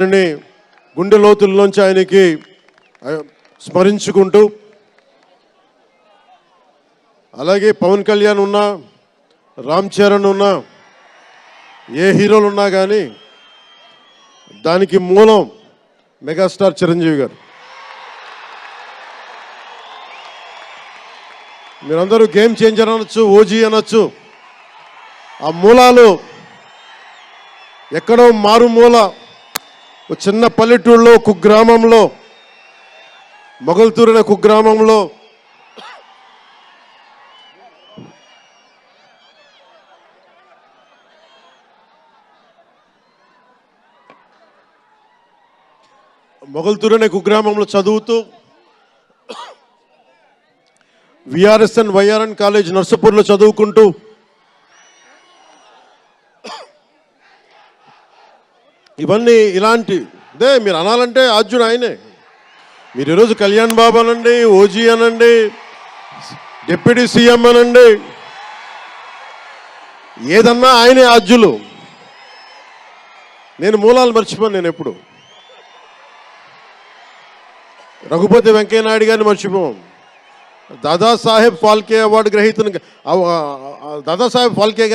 ఆయన్ని గుండె లోతుల్లోంచి ఆయనకి స్మరించుకుంటూ అలాగే పవన్ కళ్యాణ్ ఉన్నా రామ్ చరణ్ ఉన్నా ఏ హీరోలు ఉన్నా కానీ దానికి మూలం మెగాస్టార్ చిరంజీవి గారు. మీరందరూ గేమ్ చేంజర్ అనొచ్చు ఓజీ అనొచ్చు ఆ మూలాలు ఎక్కడో మారుమూల చిన్న పల్లెటూరులో కుగ్రామంలో మొగల్తూరిన కుగ్రామంలో మొగల్తూరు అనే కుగ్రామంలో చదువుతూ విఆర్ఎస్ఎన్ వైఆర్ఎన్ కాలేజ్ నర్సపూర్లో చదువుకుంటూ ఇవన్నీ ఇలాంటి అదే మీరు అనాలంటే ఆద్యుడు ఆయనే. మీరు ఈరోజు కళ్యాణ్ బాబు అనండి ఓజీ అనండి డిప్యూటీ సీఎం అనండి. ఏదన్నా ఆయనే ఆద్యులు నేను మూలాలు మర్చిపోను నేను ఎప్పుడు. రఘుపతి వెంకయ్య నాయుడు గారిని మర్చిపోం దాదాసాహెబ్ ఫాల్కే అవార్డు గ్రహీతను దాదాసాహెబ్ ఫాల్కే గారి